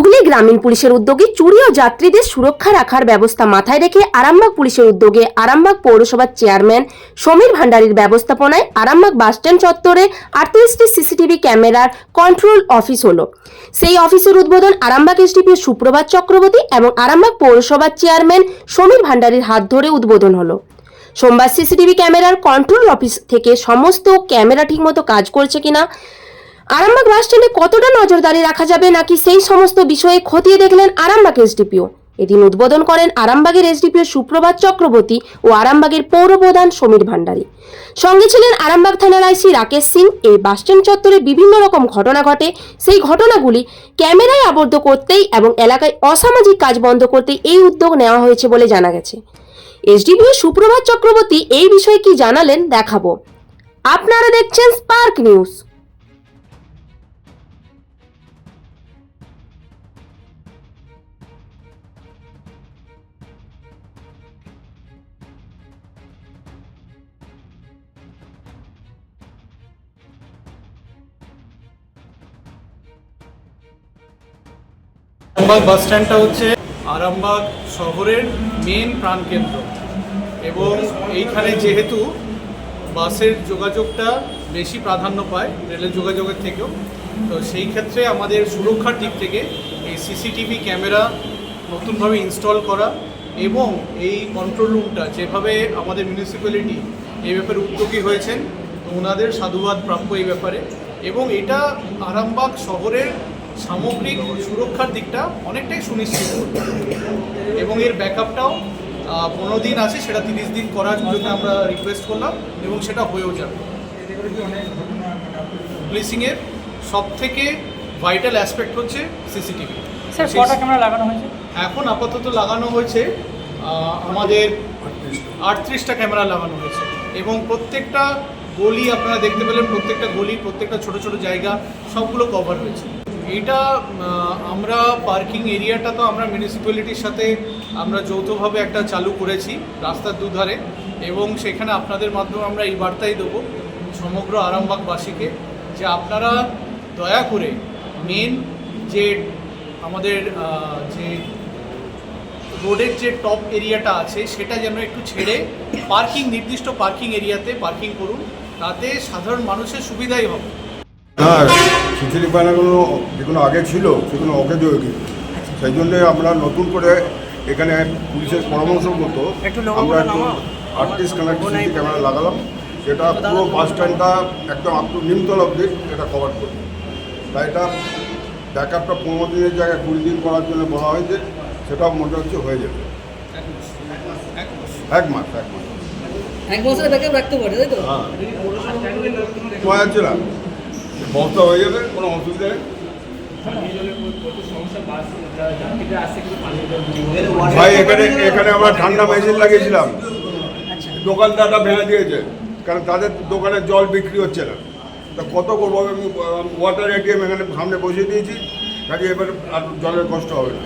হুগলি গ্রামীণ পুলিশের উদ্যোগে চুরি ও যাত্রীদের সুরক্ষা রাখার ব্যবস্থা মাথায় রেখে আরামবাগ পুলিশের উদ্যোগে আরামবাগ পৌরসভার চেয়ারম্যান সমীর ভান্ডারীর ব্যবস্থাপনায় আরামবাগ বাসস্ট্যান্ড চত্বরে আটত্রিশটি সিসিটিভি ক্যামেরার কন্ট্রোল অফিস হলো। সেই অফিসের উদ্বোধন আরামবাগ এসডিপিও সুপ্রভাত চক্রবর্তী এবং আরামবাগ পৌরসভার চেয়ারম্যান সমীর ভান্ডারীর হাত ধরে উদ্বোধন হলো। সোমবার সিসিটিভি ক্যামেরার কন্ট্রোল অফিস থেকে সমস্ত ক্যামেরা ঠিকমতো কাজ করছে কিনা আরামবাগ বাস স্ট্যান্ডে কতটা নজরদারি রাখা যাবে নাকি সেই সমস্ত বিষয়ে খতিয়ে দেখলেন আরামবাগ এসডিপিও? এদিন উদ্বোধন করেন আরামবাগের এসডিপিও সুপ্রভাত চক্রবর্তী ও আরামবাগের পৌর প্রধান সমীর ভান্ডারী। সঙ্গে ছিলেন আরামবাগ থানার আইসি রাকেশ সিং। এই বাসস্ট্যান্ড চত্বরে বিভিন্ন রকম ঘটনা ঘটে। সেই ঘটনাগুলি ক্যামেরায় আবদ্ধ করতেই এবং এলাকায় অসামাজিক কাজ বন্ধ করতেই এই উদ্যোগ নেওয়া হয়েছে বলে জানা গেছে। এসডিপিও সুপ্রভাত চক্রবর্তী এই বিষয়ে কি জানালেন দেখাবো। আপনারা দেখছেন স্পার্ক নিউজ। আরামবাগ বাস স্ট্যান্ডটা হচ্ছে আরামবাগ শহরের মেন প্রাণকেন্দ্র। এবং এইখানে যেহেতু বাসের যোগাযোগটা বেশি প্রাধান্য পায়, রেলের যোগাযোগের থেকেও, তো সেই ক্ষেত্রে আমাদের সুরক্ষার দিক থেকে এই সিসিটিভি ক্যামেরা নতুনভাবে ইনস্টল করা এবং এই কন্ট্রোল রুমটা যেভাবে আমাদের মিউনিসিপ্যালিটি এই ব্যাপারে উদ্যোগী হয়েছেন, ওনাদের সাধুবাদ প্রাপ্য এই ব্যাপারে। এবং এটা আরামবাগ শহরের সামগ্রিক সুরক্ষার দিকটা অনেকটাই সুনিশ্চিত। এবং এর ব্যাকআপটাও পনেরো দিন আছে সেটা তিরিশ দিন করার জন্য আমরা রিকোয়েস্ট করলাম এবং সেটা হয়েও যাবে। পুলিশিংয়ের সব থেকে ভাইটাল অ্যাসপেক্ট হচ্ছে সিসিটিভি স্যার কটা ক্যামেরা লাগানো হয়েছে? এখন আপাতত লাগানো হয়েছে আমাদের আটত্রিশটা ক্যামেরা লাগানো হয়েছে। এবং প্রত্যেকটা গলি আপনারা দেখতে পেলেন প্রত্যেকটা গলি প্রত্যেকটা ছোট ছোট জায়গা সবগুলো কভার হয়েছে। এটা আমরা পার্কিং এরিয়াটা তো আমরা মিউনিসিপ্যালিটির সাথে আমরা যৌথভাবে একটা চালু করেছি রাস্তার দুধারে এবং সেখানে আপনাদের মাধ্যমে আমরা এই বার্তাই দেবো সমগ্র আরামবাগবাসীকে যে আপনারা দয়া করে মেন যে আমাদের যে রোডের যে টপ এরিয়াটা আছে সেটা যেন একটু ছেড়ে পার্কিং নির্দিষ্ট পার্কিং এরিয়াতে পার্কিং করুন। তাতে সাধারণ মানুষের সুবিধাই হবে। না সিসিটিভি ক্যামেরাগুলো যেগুলো আগে ছিল সেগুলো অকেজোগী সেই জন্যে আমরা নতুন করে এখানে পুলিশের পরামর্শ মতো আমরা একটু। আটত্রিশ কালার ক্যামেরা লাগালাম। যেটা পুরো বাস স্ট্যান্ডটা একদম আপ টু নিমতল অব্দি এটা কভার করবে। তাই এটা ব্যাকআপটা পনেরো দিনের জায়গায় কুড়ি দিন করার জন্য বলা হয়েছে সেটাও মনে হচ্ছে হয়ে যাবে। এক মাস এক মাস। এক ব্যাকআপ রাখতে পারে তাই তো? হ্যাঁ। না বস্তা হয়ে যাবে কোনো অসুবিধা নেই। ভাই, এখানে এখানে আমরা ঠান্ডা মেশিন লাগিয়েছিলাম। দোকানদাররা ভেঙে দিয়েছে, কারণ তাদের দোকানে জল বিক্রি হচ্ছে না। তা কত করব? আমি ওয়াটার এটিএম এখানে সামনে বসিয়ে দিয়েছি কাজে এবার আর জলের কষ্ট হবে না।